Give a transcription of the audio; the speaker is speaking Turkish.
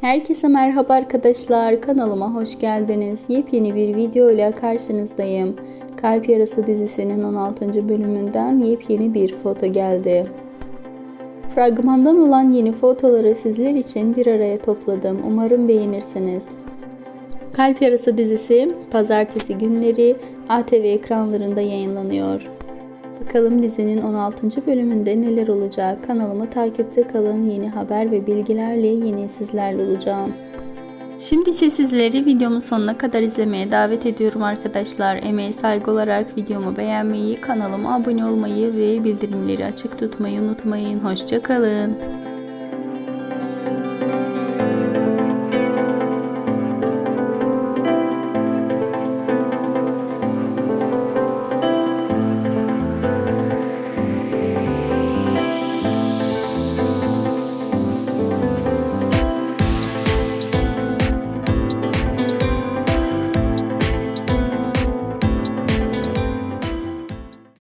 Herkese merhaba arkadaşlar. Kanalıma hoş geldiniz. Yepyeni bir video ile karşınızdayım. Kalp Yarası dizisinin 16. bölümünden yepyeni bir foto geldi. Fragmandan olan yeni fotoları sizler için bir araya topladım. Umarım beğenirsiniz. Kalp Yarası dizisi pazartesi günleri ATV ekranlarında yayınlanıyor. Bakalım dizinin 16. bölümünde neler olacak? Kanalımı takipte kalın. Yeni haber ve bilgilerle yine sizlerle olacağım. Şimdi ise sizleri videomun sonuna kadar izlemeye davet ediyorum arkadaşlar. Emeğe saygı olarak videomu beğenmeyi, kanalıma abone olmayı ve bildirimleri açık tutmayı unutmayın. Hoşçakalın.